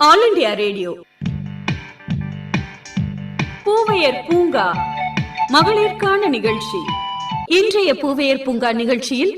All India radio. பூவையர் பூங்கா மகளிர்கான நிகழ்ச்சி. இன்றைய பூவையர் பூங்கா நிகழ்ச்சியில்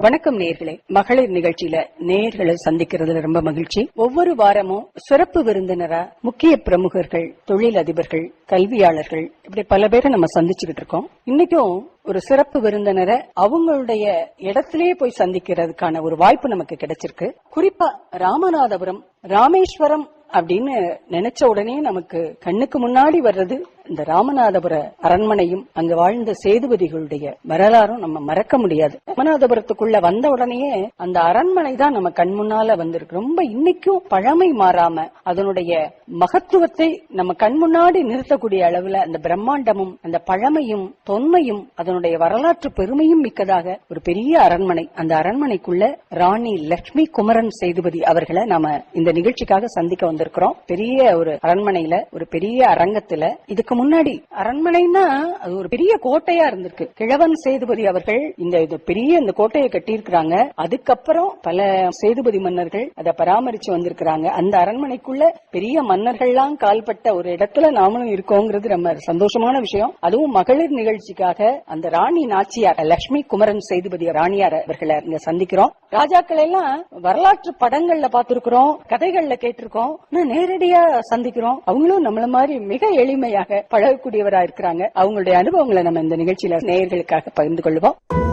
வணக்கம் நேர்களே. மகளிர் நிகழ்ச்சியில நேர்களை சந்திக்கிறதுல ரொம்ப மகிழ்ச்சி. ஒவ்வொரு வாரமும் சிறப்பு விருந்தினரா முக்கிய பிரமுகர்கள் தொழில் அதிபர்கள் கல்வியாளர்கள் இப்படி பல பேரை நம்ம சந்திச்சுக்கிட்டு இருக்கோம். இன்னைக்கும் ஒரு சிறப்பு விருந்தினரை அவங்களுடைய இடத்திலேயே போய் சந்திக்கிறதுக்கான ஒரு வாய்ப்பு நமக்கு கிடைச்சிருக்கு. குறிப்பா ராமநாதபுரம் ராமேஸ்வரம் அப்படின்னு நினைச்ச உடனே நமக்கு கண்ணுக்கு முன்னாடி வர்றது இந்த ராமநாதபுர அரண்மனையும் அங்கு வாழ்ந்த சேதுபதிகளுடைய வரலாறும் நம்ம மறக்க முடியாது. ராமநாதபுரத்துக்குள்ள வந்த உடனேயே அந்த அரண்மனை தான் நம்ம கண் முன்னால வந்திருக்கு. ரொம்ப இன்னைக்கும் பழமை மாறாம அதனுடைய மகத்துவத்தை நம்ம கண் முன்னாடி நிறுத்தக்கூடிய அளவுல அந்த பிரம்மாண்டமும் அந்த பழமையும் தொன்மையும் அதனுடைய வரலாற்று பெருமையும் மிக்கதாக ஒரு பெரிய அரண்மனை. அந்த அரண்மனைக்குள்ள ராணி லட்சுமி குமரன் சேதுபதி அவர்களை நாம இந்த நிகழ்ச்சிக்காக சந்திக்க வந்திருக்கிறோம். பெரிய ஒரு அரண்மனையில ஒரு பெரிய அரங்கத்துல. இதுக்கு முன்னாடி அரண்மனைன்னா அது ஒரு பெரிய கோட்டையா இருந்திருக்கு. கிழவன் சேதுபதி அவர்கள் இந்த இது பெரிய இந்த கோட்டையை கட்டியிருக்கிறாங்க. அதுக்கப்புறம் பல சேதுபதி மன்னர்கள் அதை பராமரிச்சு வந்திருக்கிறாங்க. அந்த அரண்மனைக்குள்ள பெரிய மன்னர்கள்லாம் கால்பட்ட ஒரு இடத்துல நாமளும் இருக்கோங்கிறது நம்ம சந்தோஷமான விஷயம். அதுவும் மகளிர் நிகழ்ச்சிக்காக அந்த ராணி நாச்சியார் லட்சுமி குமரன் சேதுபதி ராணியார் அவர்களை இங்க சந்திக்கிறோம். ராஜாக்கள் எல்லாம் வரலாற்று படங்கள்ல பார்த்திருக்கிறோம் கதைகள்ல கேட்டிருக்கோம். நேரடியா சந்திக்கிறோம். அவங்களும் நம்மள மாதிரி மிக எளிமையாக பழகக்கூடியவரா இருக்கிறாங்க. அவங்களுடைய அனுபவங்களை நம்ம இந்த நிகழ்ச்சியில நேயர்களுக்காக பகிர்ந்து கொள்வோம்.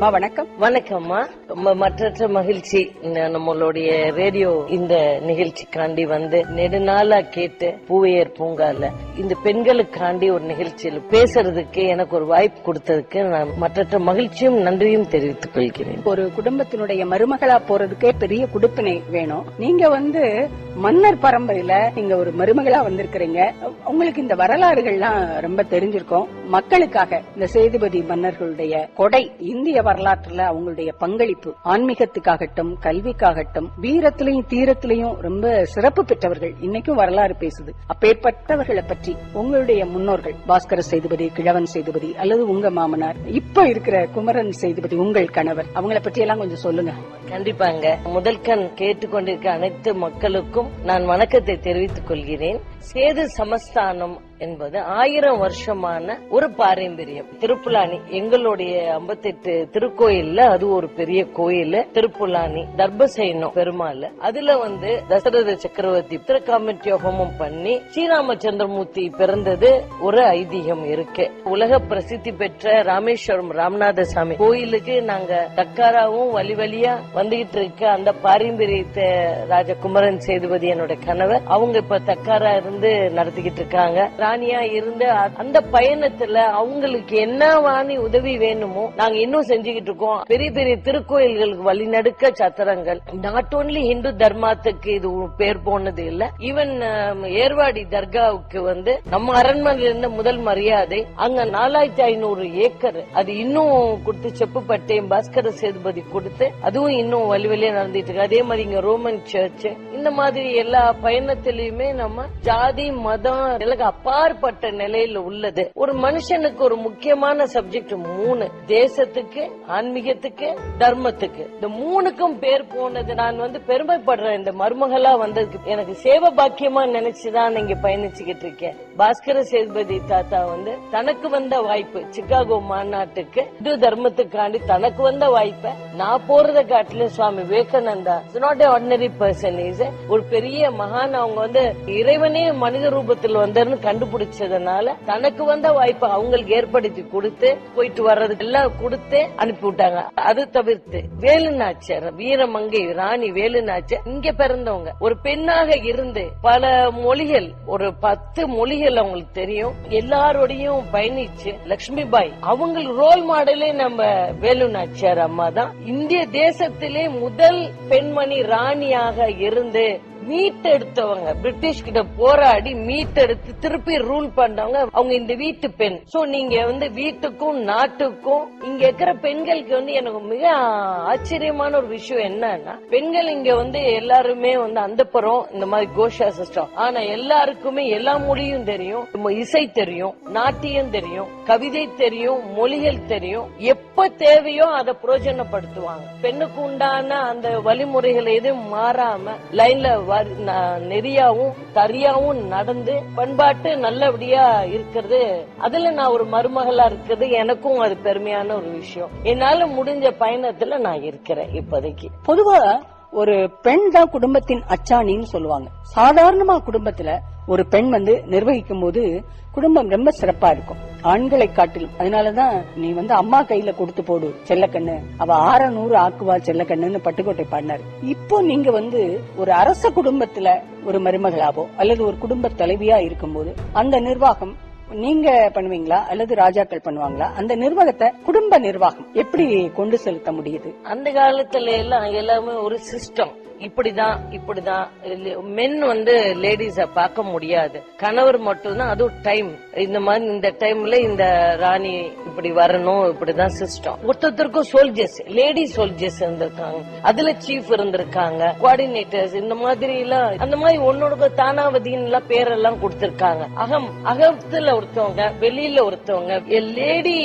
அம்மா வணக்கம். வணக்கம்மா. ரொம்ப மற்றற்ற மகிழ்ச்சி நம்மளுடைய ரேடியோ இந்த நிகழ்ச்சிக்காண்டி வந்து நெடுநாளா கேட்டு பூவையர் பூங்கால இந்த பெண்களுக்காண்டி ஒரு நிகழ்ச்சியில் பேசுறதுக்கு எனக்கு ஒரு வாய்ப்பு கொடுத்ததுக்கு நான் மற்றற்ற மகிழ்ச்சியும் நன்றியும் தெரிவித்துக் கொள்கிறேன். ஒரு குடும்பத்தினுடைய மருமகளா போறதுக்கே பெரிய குடுப்பினை வேணும். நீங்க வந்து மன்னர் பரம்பரையில நீங்க ஒரு மருமகளா வந்திருக்கிறீங்க. உங்களுக்கு இந்த வரலாறுகள்லாம் ரொம்ப தெரிஞ்சிருக்கும். மக்களுக்காக இந்த சேதுபதி மன்னர்களுடைய கொடை இந்திய வரலாற்றுல அவங்களுடைய பங்களிப்பு ஆன்மீகத்துக்காகட்டும் கல்விக்காகட்டும் வீரத்திலையும் தீரத்திலையும் ரொம்ப சிறப்பு பெற்றவர்கள். இன்னைக்கும் வரலாறு பேசுது. அப்பேற்பட்டவர்களை பற்றி உங்களுடைய முன்னோர்கள் பாஸ்கர சேதுபதி கிழவன் சேதுபதி அல்லது உங்க மாமனார் இப்ப இருக்கிற குமரன் சேதுபதி உங்கள் கணவர் அவங்கள பற்றி எல்லாம் கொஞ்சம் சொல்லுங்க. கண்டிப்பாங்க. முதல் கண் கேட்டுக்கொண்டிருக்க அனைத்து மக்களுக்கும் நான் வணக்கத்தை தெரிவித்துக் கொள்கிறேன். சேது சமஸ்தானம் என்பது ஆயிரம் வருஷமான ஒரு பாரம்பரியம். திருப்புலானி எங்களுடைய ஐம்பத்தெட்டு திருக்கோயில்ல அது ஒரு பெரிய கோயில். திருப்புலானி தர்பசைனம் பெருமாள். அதுல வந்து தசரத சக்கரவர்த்தி திருக்காமட்டி ஹோமம் பண்ணி ஸ்ரீராமச்சந்திரமூர்த்தி பிறந்தது ஒரு ஐதீகம் இருக்கு. உலக பிரசித்தி பெற்ற ராமேஸ்வரம் ராமநாத சாமி கோயிலுக்கு நாங்க தக்காராவும் வழி வழியா வந்துகிட்டு இருக்க அந்த பாரம்பரியத்தை ராஜகுமரன் சேதுபதி என்னோட கணவர் அவங்க இப்ப தக்காரா இருந்து நடத்திக்கிட்டு இருக்காங்க. ராணியா இருந்து அந்த பயணத்துல அவங்களுக்கு என்ன வாணி உதவி வேணுமோ நாங்க இன்னும் செஞ்சுக்கிட்டு இருக்கோம். பெரிய பெரிய திருக்கோயில்களுக்கு வழிநடுக்க சத்திரங்கள். நாட் ஓன்லி ஹிந்து தர்மத்துக்கு இது பேர் போனது இல்ல. ஈவன் um, ஏர்வாடி தர்காவுக்கு வந்து நம்ம அரண்மனையில இருந்த முதல் மரியாதை. அங்க நாலாயிரத்தி ஐநூறு ஏக்கர். அது இன்னும் கொடுத்து செப்புப்பட்டேன் பாஸ்கர சேதுபதி கொடுத்து அதுவும் இன்னும் வழி வழியா நடந்துட்டு இருக்கு. அதே மாதிரி இங்க ரோமன் சர்ச் இந்த மாதிரி எல்லா பயணத்திலயுமே நம்ம ஜாதி மதம் அப்பா அப்பாற்பட்ட நிலையில உள்ளது. ஒரு மனுஷனுக்கு ஒரு முக்கியமான சப்ஜெக்ட் மூணு. தேசத்துக்கு ஆன்மீகத்துக்கு தர்மத்துக்கு. இந்த மூணுக்கும் பேர் போனது நான் வந்து பெருமைப்படுறேன். இந்த மருமகளா வந்ததுக்கு எனக்கு சேவ பாக்கியமா நினைச்சுதான் இங்க பயணிச்சுக்கிட்டு இருக்கேன். பாஸ்கர சேதுபதி தாத்தா வந்து தனக்கு வந்த வாய்ப்பு சிக்காகோ மாநாட்டுக்கு இந்து தர்மத்துக்காண்டி தனக்கு வந்த வாய்ப்பை நான் போறத காட்டிலும் Swami Vivekananda not a ordinary person is ஒரு பெரிய மகான். அவங்க வந்து இறைவனே மனித ரூபத்தில் வந்தாருன்னு கண்டுபிடிச்சதுனால தனக்கு வந்த வாய்ப்பை அவங்களுக்கு ஏற்படுத்தி கொடுத்து போயிட்டு வர்றதுக்கு எல்லாம் கொடுத்து அனுப்பி விட்டாங்க. அது தவிர்த்து வேலுநாச்சியார் வீரமங்கை ராணி வேலுநாச்சியார் இங்க பிறந்தவங்க. ஒரு பெண்ணாக இருந்து பல மொழிகள் ஒரு பத்து மொழிகள் அவங்களுக்கு தெரியும். எல்லாரோடையும் பயணிச்சு லட்சுமி பாய் அவங்களுக்கு ரோல் மாடலே நம்ம வேலுநாச்சியார் அம்மா தான் இந்திய தேசத்திலே முதல் பெண்மணி ராணியாக இருந்து மீட்டெடுத்தவங்க பிரிட்டிஷ் கிட்ட போராடி மீட்டெடுத்து திருப்பி ரூல் பண்ணவங்க அவங்க இந்த வீட்டு பெண். சோ நீங்க வந்து வீட்டுக்கும் நாட்டுக்கும் இங்க இருக்கிற பெண்களுக்கு வந்து எனக்கு மிக ஆச்சரியமான ஒரு விஷயம் என்னன்னா பெண்கள் இங்க வந்து எல்லாருமே வந்து அந்த இந்த மாதிரி கோஷா சிஸ்டம் ஆனா எல்லாருக்குமே எல்லா மொழியும் தெரியும். நம்ம இசை தெரியும் நாட்டியம் தெரியும் கவிதை தெரியும் மொழிகள் தெரியும். எப்ப தேவையோ அதை புரோஜனப்படுத்துவாங்க. பெண்ணுக்கு உண்டான அந்த வழிமுறைகள் எதுவும் மாறாம லைன்ல நெறியாவும் சரியாவும் நடந்து பண்பாட்டு நல்லபடியா இருக்கிறது. அதுல நான் ஒரு மருமகளா இருக்கிறது. எனக்கும் அது பெருமையான ஒரு விஷயம். என்னால முடிஞ்ச பயணத்துல நான் இருக்கிறேன் இப்போதைக்கு. பொதுவா ஒரு பெண் தான் குடும்பத்தின் அச்சாணின்னு சொல்லுவாங்க. சாதாரணமா குடும்பத்துல ஒரு பெண் வந்து நிர்வகிக்கும் போது குடும்பம் ரொம்ப சிறப்பா இருக்கும். ஆண்களை காட்டிலும். அதனாலதான் நீ வந்து அம்மா கையில கொடுத்து போடு செல்லக்கண்ணு. அவ ஆற நூறு ஆக்குவா செல்லக்கண்ணுன்னு பட்டுக்கோட்டை பாடினாரு. இப்போ நீங்க வந்து ஒரு அரச குடும்பத்துல ஒரு மருமகளாவோ அல்லது ஒரு குடும்ப தலைவியா இருக்கும்போது அந்த நிர்வாகம் நீங்க பண்ணுவீங்களா? அல்லது ராஜாக்கள் பண்ணுவாங்களா? அந்த நிர்வாகத்தை குடும்ப நிர்வாகம் எப்படி கொண்டு செலுத்த முடியுது? அந்த காலத்துல எல்லாம் எல்லாமே ஒரு சிஸ்டம் இப்படிதான் இப்படிதான். மென் வந்து லேடிஸ பார்க்க முடியாது. கணவர் மட்டும்தான் அதுவும் டைம் இந்த மாதிரி இந்த டைம்ல இந்த ராணி இப்படி வரணும் இப்படிதான் சிஸ்டம் ஒருத்தருக்கும் சோல்ஜர்ஸ் லேடி சோல்ஜர்ஸ் இருந்திருக்காங்க. அதுல சீஃப் இருந்திருக்காங்க கோஆர்டினேட்டர்ஸ் இந்த மாதிரி எல்லாம் அந்த மாதிரி ஒன்னோட தானாவதின்னு எல்லாம் பேரெல்லாம் கொடுத்திருக்காங்க. அகம் அகத்துல ஒருத்தவங்க வெளியில ஒருத்தவங்க லேடி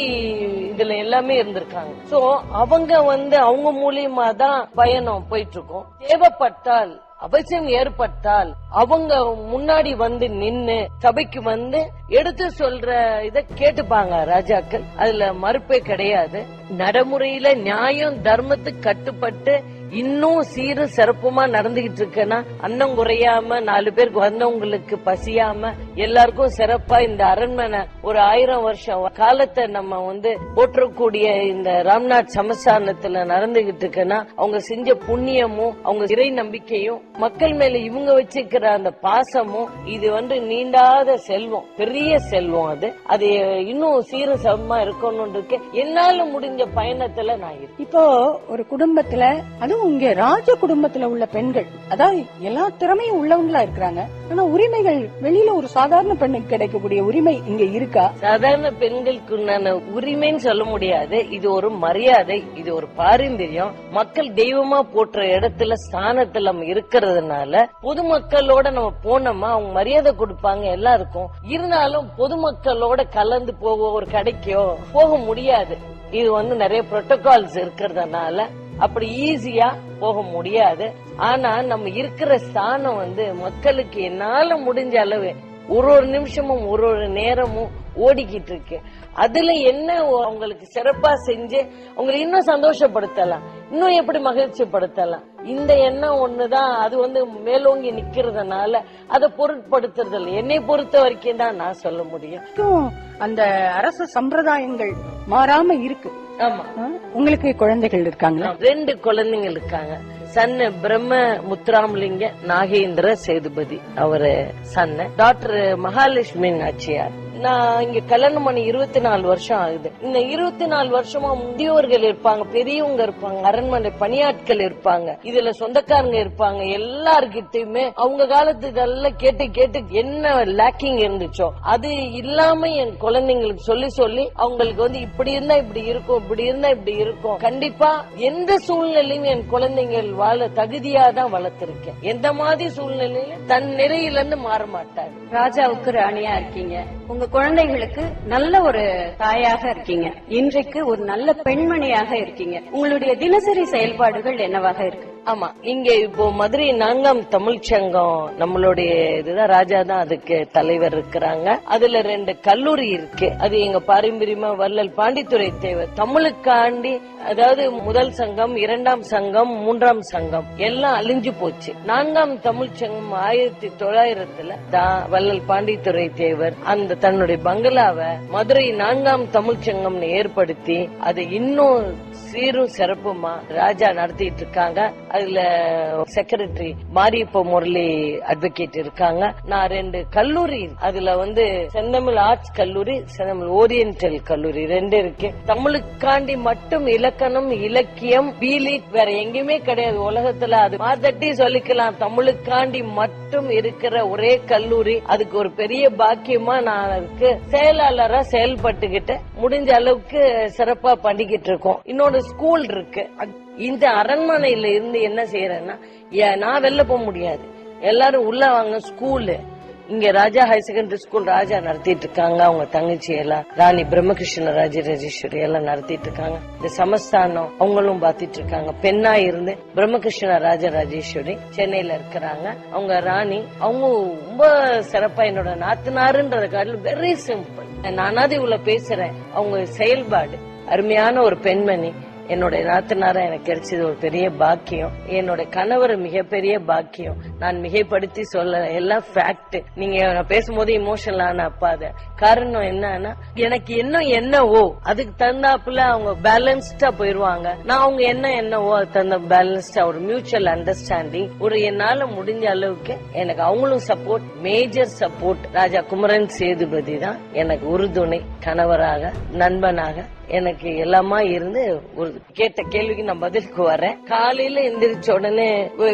இதுல எல்லாமே இருந்திருக்காங்க. சோ அவங்க வந்து அவங்க மூலியமா தான் பயணம் போயிட்டு இருக்கோம் தேவைப்பட்டால் அவசியம் ஏற்பட்டால் அவங்க முன்னாடி வந்து நின்னு சபைக்கு வந்து எடுத்து சொல்ற இத கேட்டுப்பாங்க ராஜாக்கள். அதுல மறுப்பே கிடையாது. நடைமுறையில நியாயம் தர்மத்துக்கு கட்டுப்பட்டு இன்னும் சீரும் சிறப்புமா நடந்துகிட்டு இருக்குன்னா அன்னம் குறையாம நாலு பேருக்கு வந்தவங்களுக்கு பசியாம எல்லாருக்கும் சிறப்பா இந்த அரண்மனை ஒரு ஆயிரம் வருஷம் காலத்தை நம்ம வந்து போற்றக்கூடிய இந்த ராம்நாத் சமஸ்தானத்துல நடந்துகிட்டு இருக்குன்னா அவங்க செஞ்ச புண்ணியமும் அவங்க இறை நம்பிக்கையும் மக்கள் மேல இவங்க வச்சிருக்கிற அந்த பாசமும் இது வந்து நீண்டாத செல்வம் பெரிய செல்வம் அது. அது இன்னும் சீரும் சமமா இருக்கணும்னு இருக்கு என்னால முடிஞ்ச பயணத்துல நான் இப்போ ஒரு குடும்பத்துல அதுவும் இங்க ராஜ குடும்பத்துல உள்ள பெண்கள் அதாவது எல்லா திறமையும் உள்ளவங்களா இருக்கிறாங்க. ஆனா உரிமைகள் வெளியில ஒரு சாதாரண பெண்ணுக்கு கிடைக்கக்கூடிய உரிமை இங்க இருக்கா? சாதாரண பெண்களுக்கு உண்டான உரிமைன்னு சொல்ல முடியாது. இது ஒரு மரியாதை இது ஒரு பாரம்பரியம். மக்கள் தெய்வமா போற்ற இடத்துல ஸ்தானத்துல நம்ம இருக்கிறதுனால பொதுமக்களோட நம்ம போனோமா அவங்க மரியாதை கொடுப்பாங்க எல்லாருக்கும். இருந்தாலும் பொதுமக்களோட கலந்து போக ஒரு கடைக்கோ போக முடியாது. இது வந்து நிறைய புரோட்டோகால்ஸ் இருக்கிறதுனால அப்படி ஈஸியா போக முடியாது. ஆனா நம்ம இருக்கிற ஸ்தானம் வந்து மக்களுக்கு என்னால முடிஞ்ச அளவு ஒரு ஒரு நிமிஷமும் ஒரு ஒரு நேரமும் ஓடிக்கிட்டு இருக்கு. அதுல என்ன அவங்களுக்கு சிறப்பா செஞ்சு அவங்களை இன்னும் சந்தோஷப்படுத்தலாம். இன்னும் எப்படி மகிழ்ச்சிப்படுத்தலாம்? இந்த எண்ணம் ஒண்ணுதான். அது வந்து மேலோங்கி நிக்கிறதுனால அதை பொருட்படுத்துறது இல்லை என்னை பொறுத்த வரைக்கும் தான் நான் சொல்ல முடியும். அந்த அரசு சம்பிரதாயங்கள் மாறாம இருக்கு? உங்களுக்கு குழந்தைகள் இருக்காங்களா? ரெண்டு குழந்தைங்க இருக்காங்க. சன்னு பிரம்ம முத்துராமலிங்க நாகேந்திர சேதுபதி அவரு சன்னு. டாக்டர் மகாலட்சுமி நாச்சியார் நான் இங்க கல்யாணம் பண்ணி இருபத்தி நாலு வருஷம் ஆகுது. இந்த இருபத்தி நாலு வருஷமா முதியோர்கள் இருப்பாங்க பெரியவங்க இருப்பாங்க அரண்மனை பணியாட்கள் இருப்பாங்க இதுல சொந்தக்காரங்க இருப்பாங்க எல்லார்கிட்டயுமே அவங்க காலத்துக்கெல்லாம் கேட்டு கேட்டு என்ன லேக்கிங் இருந்துச்சோ அது இல்லாம என் குழந்தைங்களுக்கு சொல்லி சொல்லி அவங்களுக்கு வந்து இப்படி இருந்தா இப்படி இருக்கும் இப்படி இருந்தா இப்படி இருக்கும். கண்டிப்பா எந்த சூழ்நிலையும் என் குழந்தைகள் வாழ தகுதியா தான் வளர்த்திருக்கேன். எந்த மாதிரி சூழ்நிலையிலும் தன் நிறையில இருந்து மாற மாட்டாரு ராஜாவுக்கு ராணியா இருக்கீங்க. உங்க குழந்தைகளுக்கு நல்ல ஒரு தாயாக இருக்கீங்க. இன்றைக்கு ஒரு நல்ல பெண்மணியாக இருக்கீங்க. உங்களுடைய தினசரி செயல்பாடுகள் என்னவாக இருக்கு? ஆமா இங்க இப்போ மதுரை நான்காம் தமிழ்ச்சங்கம் நம்மளுடைய இதுதான் ராஜா தான் அதுக்கு தலைவர் இருக்கிறாங்க. அதுல ரெண்டு கல்லூரி இருக்கு. அது எங்க பாரம்பரியமா வள்ளல் பாண்டித்துரை தேவர். தமிழுக்காண்டி அதாவது முதல் சங்கம் இரண்டாம் சங்கம் மூன்றாம் சங்கம் எல்லாம் அழிஞ்சு போச்சு. நான்காம் தமிழ்ச்சங்கம் ஆயிரத்தி தொள்ளாயிரத்துல தான் வள்ளல் பாண்டித்துரை தேவர் அந்த தன்னுடைய பங்களாவை மதுரை நான்காம் தமிழ்ச்சங்கம்னு ஏற்படுத்தி அதை இன்னும் சீரும் சிறப்புமா ராஜா நடத்திட்டு இருக்காங்க. அதுல செக்ரட்டரி மாரியப்ப முரளி அட்வொகேட் இருக்காங்க. நான் ரெண்டு கல்லூரி அதுல வந்து செந்தமிழ் ஆர்ட்ஸ் கல்லூரி செந்தமிழ் ஓரியன்டல் கல்லூரி ரெண்டு இருக்கு. தமிழுக்காண்டி மட்டும் இலக்கணம் இலக்கியம் பீலிட் வேற எங்கேயுமே கிடையாது. உலகத்துல அது மாதட்டி சொல்லிக்கலாம். தமிழுக்காண்டி மட்டும் இருக்கிற ஒரே கல்லூரி. அதுக்கு ஒரு பெரிய பாக்கியமா நான் அதுக்கு செயலாளரா செயல்பட்டுக்கிட்டு முடிஞ்ச அளவுக்கு சிறப்பா பண்ணிக்கிட்டு இருக்கோம். இன்னொரு ஸ்கூல் இருக்கு. இந்த அரண்மனையில இருந்து என்ன செய்யறேன்னா ஏ- நான் வெளில போக முடியாது. எல்லாரும் உள்ள வாங்க ஸ்கூலு இங்க Raja higher secondary school Raja நடத்திட்டு இருக்காங்க. அவங்க தங்கச்சி எல்லாம் ராணி பிரம்மகிருஷ்ண ராஜ ராஜேஸ்வரி எல்லாம் நடத்திட்டு இருக்காங்க. இந்த சமஸ்தானம் அவங்களும் பாத்திட்டு இருக்காங்க. பெண்ணா இருந்து பிரம்மகிருஷ்ண ராஜ ராஜேஸ்வரி சென்னையில இருக்கிறாங்க. அவங்க ராணி அவங்க ரொம்ப சிறப்பா என்னோட நாத்தனாருன்றத காட்டிலும் வெரி சிம்பிள் நானாவது இவ்வளவு பேசுறேன். அவங்க செயல்பாடு. அருமையான ஒரு பெண்மணி. என்னுடைய நாத்தனாரா எனக்கு கிடைச்சது ஒரு பெரிய பாக்கியம். என்னோட கணவர் மிகப்பெரிய பாக்கியம். நான் மிகைப்படுத்தி சொல்ல எல்லாம் ஃபேக்ட் நீங்க நான் பேசும்போது இமோஷனல் ஆன அப்பாத. காரணம் என்னன்னா எனக்கு என்ன என்னவோ அதுக்கு தகுந்தாப்புல அவங்க பேலன்ஸ்டா போயிருவாங்க. நான் அவங்க என்ன என்னவோ அது தகுந்த பேலன்ஸ்டா ஒரு மியூச்சுவல் அண்டர்ஸ்டாண்டிங் ஒரு என்னால முடிஞ்ச அளவுக்கு எனக்கு அவங்களும் support major support Raja Kumaran Sethupathi தான் எனக்கு உறுதுணை கணவராக நண்பனாக எனக்கு எல்லாமா இருந்து ஒரு கேட்ட கேள்விக்கு நான் பதிலுக்கு வரேன். காலையில எந்திரிச்ச உடனே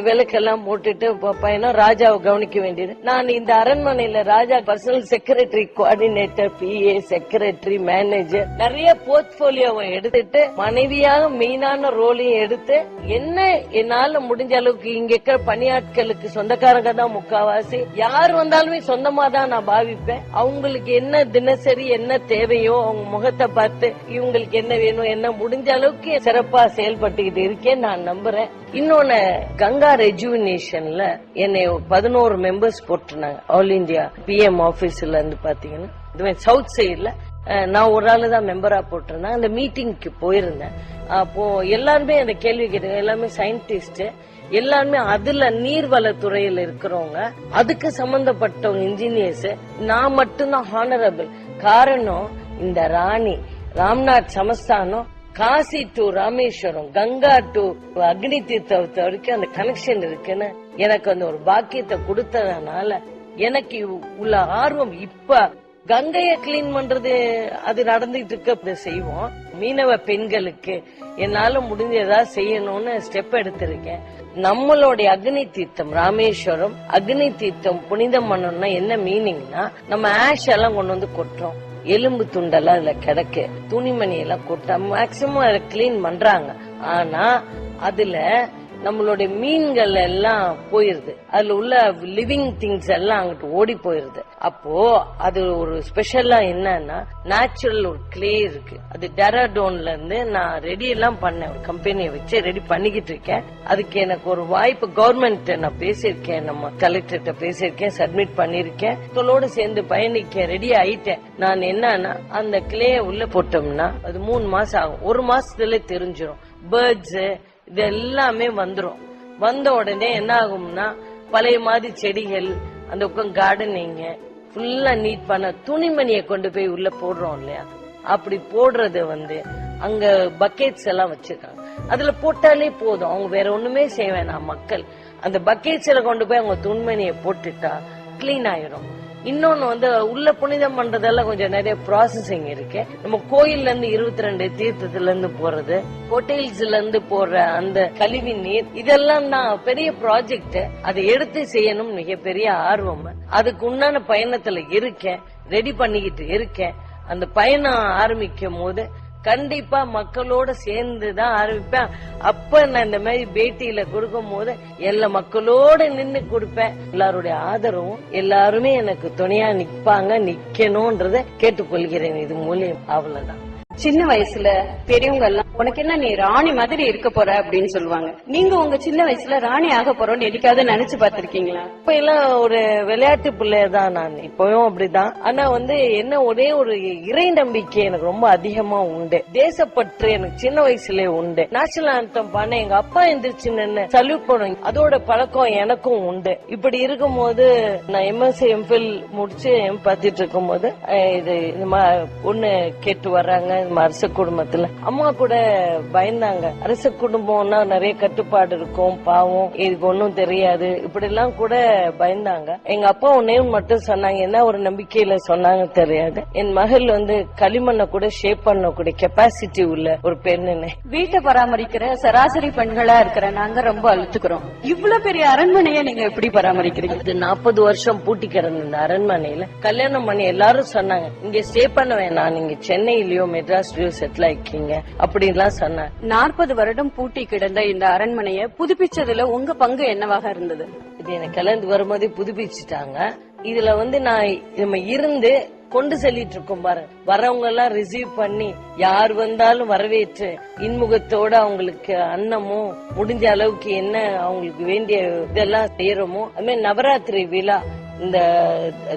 விளக்கெல்லாம் போட்டுட்டு ப- பையனும் ராஜாவை கவனிக்க வேண்டியது. நான் இந்த அரண்மனையில Raja personal secretary coordinator PA secretary manager நிறைய போர்ட்போலியோவை எடுத்துட்டு மனைவியாக மெயினான ரோலையும் எடுத்து என்ன என்னால முடிஞ்ச அளவுக்கு இங்க இருக்கிற பணியாட்களுக்கு சொந்தக்காரங்க தான் முக்காவாசி. யார் வந்தாலுமே சொந்தமா தான் நான் பாவிப்பேன். அவங்களுக்கு என்ன தினசரி என்ன தேவையோ அவங்க முகத்தை பார்த்து இவங்க உங்களுக்கு என்ன வேணும் என்ன முடிஞ்ச அளவுக்கு சிறப்பா செயல்பட்டுக்கிட்டு இருக்கேன் நான் நம்புறேன். இன்னொன்னு கங்கா ரெஜுவினேஷன்ல என்னை பதினோரு மெம்பர்ஸ் போட்டிருந்தாங்க. ஆல் இந்தியா பிஎம் ஆபீஸ்ல இருந்து பாத்தீங்கன்னா இதுவே சவுத் சைட்ல நான் ஒரு ஆளு தான் மெம்பரா போட்டிருந்தேன். அந்த மீட்டிங்க்கு போயிருந்தேன். அப்போ எல்லாருமே அந்த கேள்வி கேட்டாங்க எல்லாமே சயின்டிஸ்ட் எல்லாருமே அதுல நீர்வளத்துறையில இருக்கிறவங்க அதுக்கு சம்பந்தப்பட்டவங்க இன்ஜினியர்ஸ் நான் மட்டும்தான் ஹானரபிள் காரணம் இந்த ராணி. ராம்நாத் சமஸ்தானம் காசி டு ராமேஸ்வரம் கங்கா டு அக்னி தீர்த்தத்தை வரைக்கும் அந்த கனெக்ஷன் இருக்குன்னு எனக்கு அந்த ஒரு பாக்கியத்தை கொடுத்ததுனால எனக்கு உள்ள ஆர்வம் இப்ப கங்கைய கிளீன் பண்றது அது நடந்துட்டு இருக்க செய்வோம். மீனவ பெண்களுக்கு என்னால முடிஞ்சதா செய்யணும்னு ஸ்டெப் எடுத்திருக்கேன். நம்மளுடைய அக்னி தீர்த்தம் ராமேஸ்வரம் அக்னி தீர்த்தம் புனிதம் பண்ணணும்னா என்ன மீனிங்னா நம்ம ஆஷ் எல்லாம் கொண்டு வந்து கொட்டுறோம். எலும்பு துண்டெல்லாம் அதுல கிடக்கு. துணிமணி எல்லாம் கொட்ட மேக்சிமம் அதை கிளீன் பண்றாங்க. ஆனா அதுல நம்மளுடைய மீன்கள் எல்லாம் போயிருது. அதுல உள்ள லிவிங் திங்ஸ் எல்லாம் அங்கிட்டு ஓடி போயிருது. அப்போ அது ஒரு ஸ்பெஷலா என்னன்னா நேச்சுரல் ஒரு கிளே இருக்கு. அது டெராடோன்ல இருந்து நான் ரெடி எல்லாம் பண்ணேன். ஒரு கம்பெனியை வச்சு ரெடி பண்ணிக்கிட்டு இருக்கேன். அதுக்கு எனக்கு ஒரு வாய்ப்பு கவர்மெண்ட் நான் பேசியிருக்கேன். நம்ம கலெக்டர்கிட்ட பேசியிருக்கேன் சப்மிட் பண்ணிருக்கேன் தொழோடு சேர்ந்து பயணிக்க ரெடி ஆயிட்டேன். நான் என்னன்னா அந்த கிளேய உள்ள போட்டோம்னா அது மூணு மாசம் ஆகும். ஒரு மாசத்துல தெரிஞ்சிடும் பேர்ட்ஸ் இது எல்லாமே வந்துடும் வந்த உடனே என்ன ஆகும்னா பழைய மாதிரி செடிகள் அந்த பக்கம் கார்டனிங்க ஃபுல்லா நீட் பண்ண துணிமணியை கொண்டு போய் உள்ள போடுறோம் இல்லையா? அப்படி போடுறது வந்து அங்க பக்கெட்ஸ் எல்லாம் வச்சிருக்காங்க. அதுல போட்டாலே போதும். அவங்க வேற ஒண்ணுமே செய்ய வேணாம் மக்கள். அந்த பக்கெட்ஸ்ல கொண்டு போய் அவங்க துணிமணியை போட்டுட்டா கிளீன் ஆயிரும். இன்னொன்னு வந்து உள்ள புனிதம் பண்றதெல்லாம் கொஞ்சம் நிறைய ப்ராசஸிங் இருக்கு. நம்ம கோயில்ல இருந்து இருபத்தி ரெண்டு தீர்த்தத்துல இருந்து போறது ஹோட்டல்ஸ்ல இருந்து போற அந்த கழிவு நீர் இதெல்லாம் தான் பெரிய ப்ராஜெக்ட் அதை எடுத்து செய்யணும் மிகப்பெரிய ஆர்வம். அதுக்கு உண்டான பயணத்துல இருக்கேன் ரெடி பண்ணிக்கிட்டு இருக்கேன். அந்த பயணம் ஆரம்பிக்கும் போது கண்டிப்பா மக்களோட சேர்ந்து தான் ஆரம்பிப்பேன். அப்ப நான் இந்த மாதிரி பேட்டியில கொடுக்கும் போது எல்லா மக்களோட நின்னு கொடுப்பேன். எல்லாருடைய ஆதரவும் எல்லாருமே எனக்கு துணையா நிப்பாங்க நிக்கணும்ன்றத கேட்டுக்கொள்கிறேன். இது மூலியம். அவ்வளவுதான். சின்ன வயசுல பெரியவங்க எல்லாம் உனக்கு என்ன நீ ராணி மாதிரி இருக்க போற? அப்படின்னு சொல்லுவாங்க. நீங்க உங்க சின்ன வயசுல ராணி ஆக போறோம்னு என்னைக்காவது நினைச்சு பாத்திருக்கீங்களா இப்ப எல்லாம் ஒரு விளையாட்டு பிள்ளை தான் நான். இப்பவும் அப்படிதான். ஆனா வந்து என்ன ஒரே ஒரு இறை நம்பிக்கை எனக்கு ரொம்ப அதிகமா உண்டு. தேசப்பற்று எனக்கு சின்ன வயசுல உண்டு. நேஷனல் ஆந்தம் பண்ண எங்க அப்பா எந்திரிச்சு நின்று சல்யூட் பண்ணுவோம் அதோட பழக்கம் எனக்கும் உண்டு. இப்படி இருக்கும் போது நான் எம்எஸ்சி எம்ஃபில் முடிச்சு எம் பார்த்துட்டு இருக்கும்போது இது இந்த மாதிரி ஒண்ணு கேட்டு வர்றாங்க. நம்ம அரச குடும்பத்துல. அம்மா கூட பயந்தாங்க. அரச குடும்பம்னா நிறைய கட்டுப்பாடு இருக்கும் பாவம் இதுக்கு ஒண்ணும் தெரியாது. இப்படி எல்லாம் கூட பயந்தாங்க. எங்க அப்பா ஒண்ணு மட்டும் சொன்னாங்க. என்ன ஒரு நம்பிக்கையில சொன்னாங்க தெரியாது. என் மகள் வந்து களிமண்ணை கூட ஷேப் பண்ணக்கூடிய கெப்பாசிட்டி உள்ள ஒரு பெண்ணுன்னு. வீட்டை பராமரிக்கிற சராசரி பெண்களா இருக்கிற நாங்க ரொம்ப அழுத்துக்கிறோம். இவ்வளவு பெரிய அரண்மனையை நீங்க எப்படி பராமரிக்கிறீங்க? இது நாற்பது வருஷம் பூட்டி கிடந்த இந்த அரண்மனையில கல்யாணம் பண்ணி எல்லாரும் சொன்னாங்க. இங்க ஸ்டே பண்ண வேணாம். நீங்க சென்னையிலயோ மெட்ராஸ்லயோ செட்டில் ஆயிக்கீங்க அப்படின்லாம் சொன்னாங்க நாற்பது வருடம் பூட்டி கிடந்த இந்த அரண்மனையை புதுப்பிச்சதுல உங்க பங்கு என்னவாக இருந்தது? இது எனக்கு கல்யாணத்துக்கு வரும்போதே புதுப்பிச்சுட்டாங்க. இதுல வந்து நான் நம்ம இருந்து கொண்டு செல்லிட்டு இருக்கோம் பாரு. வரவங்க எல்லாம் ரிசீவ் பண்ணி யார் வந்தாலும் வரவேற்று இன்முகத்தோட அவங்களுக்கு அன்னமும் முடிஞ்ச அளவுக்கு என்ன அவங்களுக்கு வேண்டிய இதெல்லாம் செய்யறோமோ. அது மாதிரி நவராத்திரி விழா இந்த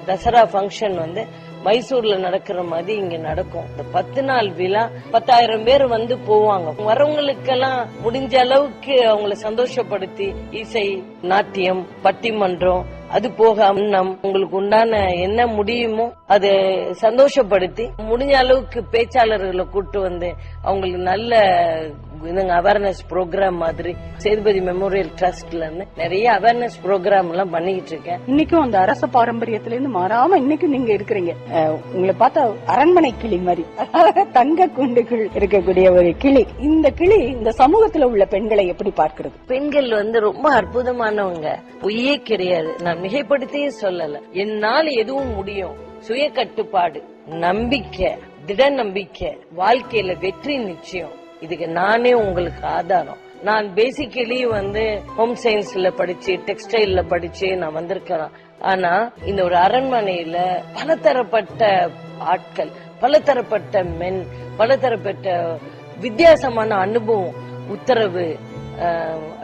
தசரா ஃபங்க்ஷன் வந்து மைசூர்ல நடக்கிற மாதிரி இங்க நடக்கும். இந்த பத்து நாள் விழா பத்தாயிரம் பேர் வந்து போவாங்க. வரவங்களுக்கெல்லாம் முடிஞ்ச அளவுக்கு அவங்கள சந்தோஷப்படுத்தி இசை நாட்டியம் பட்டிமன்றம் அது போக அன்னம் உங்களுக்கு உண்டான என்ன முடியுமோ அதை சந்தோஷப்படுத்தி முடிஞ்ச அளவுக்கு பேச்சாளர்களை கூட்டு வந்து அவங்களுக்கு நல்ல இதுங்க அவேர்னஸ் ப்ரோக்ராம் மாதிரி சேதுபதி மெமோரியல் ட்ரஸ்ட்ல இருந்து நிறைய அவேர்னஸ் ப்ரோக்ராம் எல்லாம் பண்ணிக்கிட்டு இருக்கேன். இன்னைக்கும் அந்த அரச பாரம்பரியத்துல இருந்து மாறாம இன்னைக்கும் நீங்க இருக்கிறீங்க. உங்களை பார்த்தா அரண்மனை கிளி மாதிரி தங்க குண்டுகள் இருக்கக்கூடிய ஒரு கிளி. இந்த கிளி இந்த சமூகத்துல உள்ள பெண்களை எப்படி பார்க்கிறது? பெண்கள் வந்து ரொம்ப அற்புதமானவங்க. பொய்யே கிடையாது. நான் மிகைப்படுத்தியே சொல்லல. என்னால் எதுவும் முடியும். சுய கட்டுப்பாடு நம்பிக்கை திட நம்பிக்கை வாழ்க்கையில வெற்றி நிச்சயம். இதுக்கு நானே உங்களுக்கு ஆதாரம். நான் பேசிக்கலி வந்து ஹோம் சயின்ஸ்ல படிச்சு டெக்ஸ்டைல்ல படிச்சு நான் வந்திருக்கிறேன் ஆனா இந்த ஒரு அரண்மனையில பலதரப்பட்ட ஆட்கள் பலதரப்பட்ட மென் பலதரப்பட்ட வித்தியாசமான அனுபவம் உத்தரவு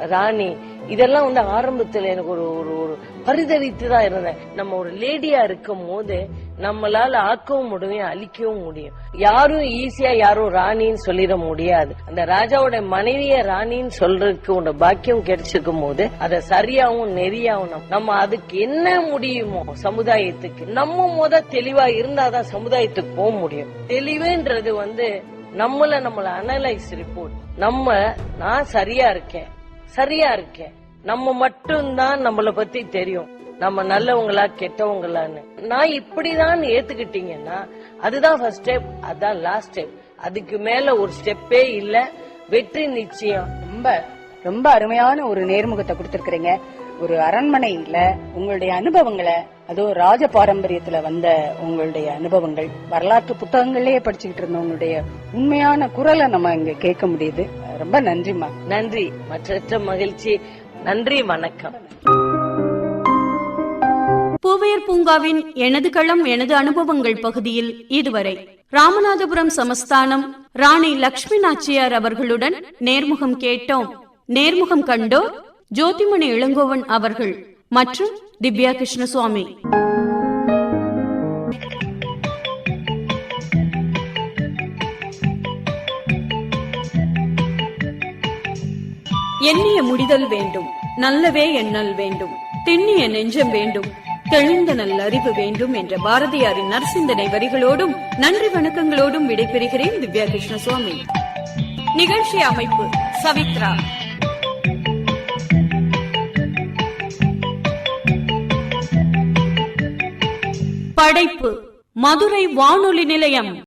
ராணி இதெல்லாம் வந்து ஆரம்பத்துல எனக்கு ஒரு ஒரு ஒரு பரிதவித்து தான் இருந்தேன். நம்ம ஒரு லேடியா இருக்கும் போது நம்மளால ஆக்கவும் முடியும் அழிக்கவும் முடியும். யாரும் ஈஸியா யாரும் ராணின்னு சொல்லிட முடியாது. அந்த ராஜாவோட மனைவிய ராணின்னு சொல்றதுக்கு ஒரு பாக்கியம் கிடைச்சிருக்கும் போது அதை சரியாவும் நெறியாவும் நம்ம- நம்ம அதுக்கு என்ன முடியுமோ சமுதாயத்துக்கு நம்ம முத தெளிவா இருந்தாதான் சமுதாயத்துக்கு போக முடியும். தெளிவுன்றது வந்து நம்மள நம்மள அனலைஸ் ரிப்போர்ட் நம்ம நான் சரியா இருக்கேன் சரியா இருக்கேன் நம்ம மட்டும்தான் நம்மள பத்தி தெரியும். நம்ம நல்லவங்களா கெட்டவங்களான்னு. நான் இப்படிதான் ஏத்துக்கிட்டீங்கன்னா அதுதான் ஃபர்ஸ்ட் ஸ்டெப் அதான் லாஸ்ட் ஸ்டெப் அதுக்கு மேல ஒரு ஸ்டெப்பே இல்ல. வெற்றி நிச்சயம். ரொம்ப ரொம்ப அருமையான ஒரு நேர்முகத்தை கொடுத்திருக்கிறீங்க. ஒரு அரண்மனையில உங்களுடைய அனுபவங்களை அதுவும் ராஜ பாரம்பரியத்துல வந்த உங்களுடைய அனுபவங்கள் வரலாற்று புத்தகங்களே படிச்சுக்கிட்டு இருந்த உங்களுடைய உண்மையான குரலை நம்ம இங்க கேட்க முடியுது. ரொம்ப நன்றிம்மா. நன்றி. மற்றற்ற மகிழ்ச்சி. நன்றி வணக்கம். பூவையர் பூங்காவின் எனது களம் எனது அனுபவங்கள் பகுதியில் இதுவரை. ராமநாதபுரம் சமஸ்தானம் ராணி லக்ஷ்மி நாச்சியார் அவர்களுடன் நேர்முகம் கேட்டோம். நேர்முகம் கண்டோர் ஜோதிமணி இளங்கோவன் அவர்கள் மற்றும் திவ்யா கிருஷ்ணசுவாமி எண்ணிய முடிதல் வேண்டும். நல்லவே எண்ணல் வேண்டும். திண்ணிய நெஞ்சம் வேண்டும். தெளிந்த நல் அறிவு வேண்டும் என்ற பாரதியாரின் நற்சிந்தனை வரிகளோடும் நன்றி வணக்கங்களோடும் விடைபெறுகிறேன் திவ்யா கிருஷ்ணசுவாமி நிகழ்ச்சி அமைப்பு சவித்ரா. படைப்பு மதுரை வானொலி நிலையம்.